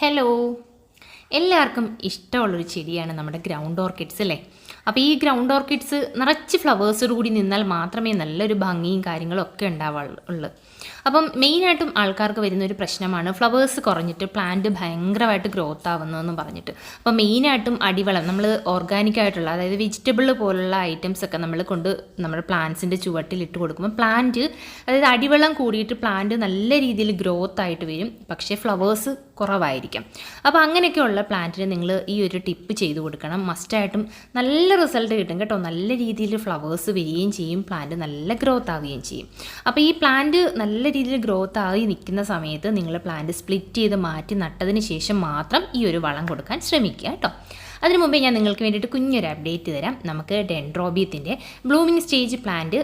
Hello എല്ലാവർക്കും ഇഷ്ടമുള്ളൊരു ചെടിയാണ് നമ്മുടെ ഗ്രൗണ്ട് ഓർക്കിഡ്സ് അല്ലേ? അപ്പോൾ ഈ ഗ്രൗണ്ട് ഓർക്കിഡ്സ് നിറച്ച് ഫ്ലവേഴ്സോട് കൂടി നിന്നാൽ മാത്രമേ നല്ലൊരു ഭംഗിയും കാര്യങ്ങളും ഒക്കെ ഉണ്ടാവുള്ളൂ അപ്പം മെയിനായിട്ടും ആൾക്കാർക്ക് വരുന്ന ഒരു പ്രശ്നമാണ് ഫ്ലവേഴ്സ് കുറഞ്ഞിട്ട് പ്ലാന്റ് ഭയങ്കരമായിട്ട് ഗ്രോത്ത് ആവുന്നതെന്ന് പറഞ്ഞിട്ട്. അപ്പോൾ മെയിനായിട്ടും അടിവളം നമ്മൾ ഓർഗാനിക് ആയിട്ടുള്ള അതായത് വെജിറ്റബിൾ പോലുള്ള ഐറ്റംസ് ഒക്കെ നമ്മൾ കൊണ്ട് നമ്മുടെ പ്ലാന്റ്സിന്റെ ചുവട്ടിൽ ഇട്ട് കൊടുക്കുമ്പോൾ പ്ലാന്റ് അതായത് അടിവളം കൂടിയിട്ട് പ്ലാന്റ് നല്ല രീതിയിൽ ഗ്രോത്ത് ആയിട്ട് വരും. പക്ഷേ ഫ്ലവേഴ്സ് കുറവായിരിക്കും. അപ്പോൾ അങ്ങനെയൊക്കെയുള്ള പ്ലാന്റിന് നിങ്ങൾ ഈ ഒരു ടിപ്പ് ചെയ്ത് കൊടുക്കണം. മസ്റ്റായിട്ടും നല്ല റിസൾട്ട് കിട്ടും കേട്ടോ. നല്ല രീതിയിൽ ഫ്ലവേഴ്സ് വരികയും ചെയ്യും പ്ലാന്റ് നല്ല ഗ്രോത്ത് ആവുകയും ചെയ്യും. അപ്പോൾ ഈ പ്ലാന്റ് നല്ല രീതിയിൽ ഗ്രോത്ത് ആയി നിൽക്കുന്ന സമയത്ത് നിങ്ങൾ പ്ലാന്റ് സ്പ്ലിറ്റ് ചെയ്ത് മാറ്റി നട്ടതിന് ശേഷം മാത്രം ഈ ഒരു വളം കൊടുക്കാൻ ശ്രമിക്കുക കേട്ടോ. അതിനു മുമ്പേ ഞാൻ നിങ്ങൾക്ക് വേണ്ടിയിട്ട് കുഞ്ഞൊരു അപ്ഡേറ്റ് തരാം. നമുക്ക് ഡെൻഡ്രോബിയത്തിന്റെ ബ്ലൂമിങ് സ്റ്റേജ് പ്ലാന്റ്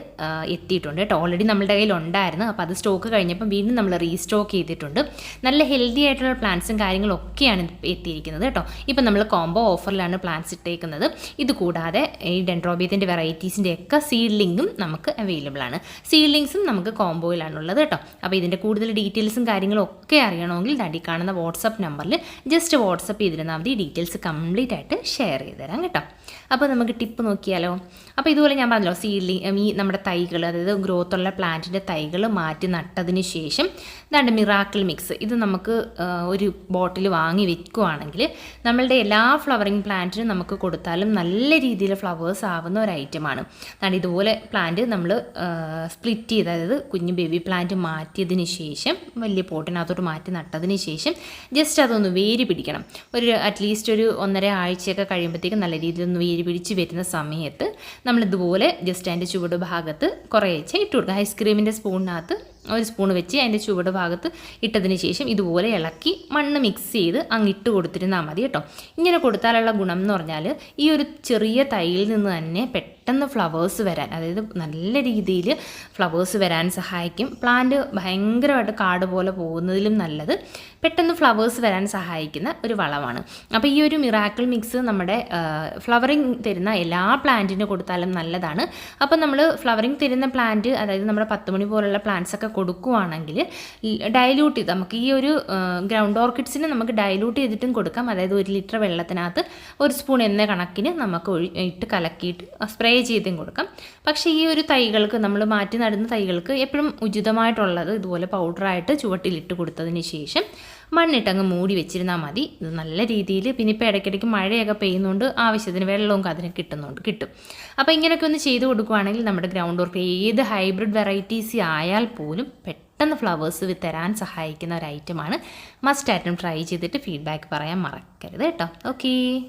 എത്തിയിട്ടുണ്ട് കേട്ടോ. ഓൾറെഡി നമ്മുടെ കയ്യിൽ ഉണ്ടായിരുന്നു അപ്പോൾ അത് സ്റ്റോക്ക് കഴിഞ്ഞപ്പം വീണ്ടും നമ്മൾ റീസ്റ്റോക്ക് ചെയ്തിട്ടുണ്ട്. നല്ല ഹെൽത്തി ആയിട്ടുള്ള പ്ലാന്റ്സും കാര്യങ്ങളും ഒക്കെയാണ് എത്തിയിരിക്കുന്നത് കേട്ടോ. ഇപ്പം നമ്മൾ കോംബോ ഓഫറിലാണ് പ്ലാന്റ്സ് ഇട്ടേക്കുന്നത്. ഇത് കൂടാതെ ഈ ഡെൻഡ്രോബിയത്തിന്റെ വെറൈറ്റീസിന്റെ ഒക്കെ സീഡ്ലിങ്കും നമുക്ക് അവൈലബിൾ ആണ്. സീഡ്ലിങ്സും നമുക്ക് കോംബോയിലാണുള്ളത് കേട്ടോ. അപ്പോൾ ഇതിന്റെ കൂടുതൽ ഡീറ്റെയിൽസും കാര്യങ്ങളും ഒക്കെ അറിയണമെങ്കിൽ തടി കാണുന്ന വാട്സപ്പ് നമ്പറിൽ ജസ്റ്റ് വാട്സപ്പ് ചെയ്തിരുന്നാൽ മതി. ഡീറ്റെയിൽസ് കംപ്ലീറ്റ് ആയിട്ട് ഷെയർ ചെയ്ത് തരാം കേട്ടോ. അപ്പോൾ നമുക്ക് ടിപ്പ് നോക്കിയാലോ? അപ്പോൾ ഇതുപോലെ ഞാൻ പറഞ്ഞല്ലോ സീഡ്ലിങ് ഈ നമ്മുടെ തൈകൾ അതായത് ഗ്രോത്തുള്ള പ്ലാന്റിന്റെ തൈകൾ മാറ്റി നട്ടതിന് ശേഷം ഇതാണ്ട് മിറാക്കിൾ മിക്സ് ഇത് നമുക്ക് ഒരു ബോട്ടിൽ വാങ്ങി വെക്കുകയാണെങ്കിൽ നമ്മളുടെ എല്ലാ ഫ്ലവറിങ് പ്ലാന്റിനും നമുക്ക് കൊടുത്താലും നല്ല രീതിയിൽ ഫ്ലവേഴ്സ് ആവുന്ന ഒരു ഐറ്റമാണ് അതാണ് ഇതുപോലെ പ്ലാന്റ് നമ്മൾ സ്പ്ലിറ്റ് ചെയ്ത് അതായത് കുഞ്ഞു ബേബി പ്ലാന്റ് മാറ്റിയതിന് ശേഷം വലിയ പോട്ടിനകത്തോട്ട് മാറ്റി നട്ടതിന് ശേഷം ജസ്റ്റ് അതൊന്ന് വേര് പിടിക്കണം. ഒരു അറ്റ്ലീസ്റ്റ് ഒരു ഒന്നര ആഴ്ചയൊക്കെ കഴിയുമ്പോഴത്തേക്കും നല്ല രീതിയിൽ ഒന്ന് വേര് പിടിച്ച് വരുന്ന സമയത്ത് നമ്മളിതുപോലെ ജസ്റ്റ് അതിന്റെ ചുവട് ഭാഗത്ത് കുറേശ്ശെ ഇട്ട് കൊടുക്കുക. ഐസ്ക്രീമിന്റെ സ്പൂണിനകത്ത് ഒരു സ്പൂൺ വെച്ച് അതിന്റെ ചുവട് ഭാഗത്ത് ഇട്ടതിന് ശേഷം ഇതുപോലെ ഇളക്കി മണ്ണ് മിക്സ് ചെയ്ത് അങ്ങ് ഇട്ട് കൊടുത്തിരുന്നാൽ മതി കേട്ടോ. ഇങ്ങനെ കൊടുത്താലുള്ള ഗുണം എന്ന് പറഞ്ഞാൽ ഈ ഒരു ചെറിയ തൈയിൽ നിന്ന് തന്നെ പെട്ടെന്ന് ഫ്ലവേഴ്സ് വരാൻ അതായത് നല്ല രീതിയിൽ ഫ്ലവേഴ്സ് വരാൻ സഹായിക്കും. പ്ലാന്റ് ഭയങ്കരമായിട്ട് കാട് പോലെ പോകുന്നതിലും നല്ലത് പെട്ടെന്ന് ഫ്ലവേഴ്സ് വരാൻ സഹായിക്കുന്ന ഒരു വളമാണ്. അപ്പോൾ ഈ ഒരു മിറാക്കിൾ മിക്സ് നമ്മുടെ ഫ്ലവറിങ് തരുന്ന എല്ലാ പ്ലാന്റിനും കൊടുത്താലും നല്ലതാണ്. അപ്പോൾ നമ്മൾ ഫ്ലവറിങ് തരുന്ന പ്ലാന്റ് അതായത് നമ്മുടെ പത്ത് മണി പോലുള്ള പ്ലാന്റ്സ് ഒക്കെ കൊടുക്കുവാണെങ്കിൽ ഡൈല്യൂട്ട് ചെയ്ത് നമുക്ക് ഈ ഒരു ഗ്രൗണ്ട് ഓർക്കിഡ്സിന് നമുക്ക് ഡൈല്യൂട്ട് ചെയ്തിട്ടും കൊടുക്കാം. അതായത് ഒരു ലിറ്റർ വെള്ളത്തിനകത്ത് ഒരു സ്പൂൺ എന്ന കണക്കിന് നമുക്ക് ഇട്ട് കലക്കിയിട്ട് സ്പ്രേ ചെയ്തും കൊടുക്കാം. പക്ഷേ ഈ ഒരു തൈകൾക്ക് നമ്മൾ മാറ്റി നടുന്ന തൈകൾക്ക് എപ്പോഴും ഉചിതമായിട്ടുള്ളത് ഇതുപോലെ പൗഡറായിട്ട് ചുവട്ടിലിട്ട് കൊടുത്തതിന് ശേഷം മണ്ണിട്ടങ്ങ് മൂടി വെച്ചിരുന്നാൽ മതി. ഇത് നല്ല രീതിയിൽ പിന്നെ ഇപ്പോൾ ഇടയ്ക്കിടയ്ക്ക് മഴയൊക്കെ പെയ്യുന്നുണ്ട് ആവശ്യത്തിന് വെള്ളവും അതിന് കിട്ടുന്നുണ്ട് കിട്ടും. അപ്പോൾ ഇങ്ങനെയൊക്കെ ഒന്ന് ചെയ്ത് കൊടുക്കുകയാണെങ്കിൽ നമ്മുടെ ഗ്രൗണ്ട് വർക്ക് ഏത് ഹൈബ്രിഡ് വെറൈറ്റീസ് ആയാൽ പോലും പെട്ടെന്ന് ഫ്ലവേഴ്സ് വി തരാൻ സഹായിക്കുന്ന ഒരു ഐറ്റമാണ്. മസ്റ്റ് ആയിട്ടും ട്രൈ ചെയ്തിട്ട് ഫീഡ്ബാക്ക് പറയാൻ മറക്കരുത് കേട്ടോ. ഓക്കേ.